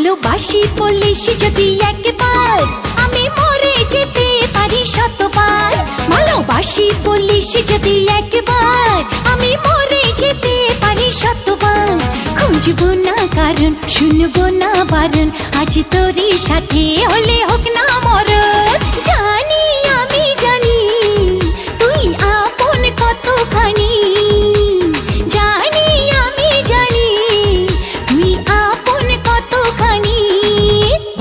ভালোবাসি বলিস যদি একবার, আমি মরে যেতে পারি শতবার। ভালোবাসি বলিস যদি একবার, আমি মরে যেতে পারি শতবার। খুঁজবো না কারণ, শুনব না বারণ, আজ তোরই সাথে হলে হোক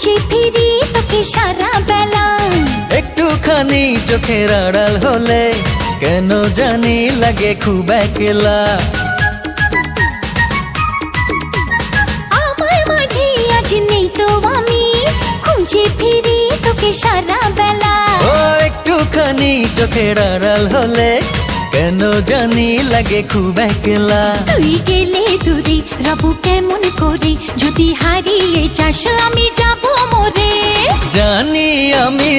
খুঁজে ফিরি তোকে সারা বেলা। একটুখানি চোখের আড়াল হলে কেন জানি লাগে খুব একলা। আমার মাঝে আজ নেই তো আমি খুঁজে ফিরি তোকে সারা বেলা। ও একটুখানি চোখের আড়াল হলে কেন জানি লাগে খুব একলা। তুই গেলে দূরে রব কেমন করে? যদি হারিয়ে যাস আমি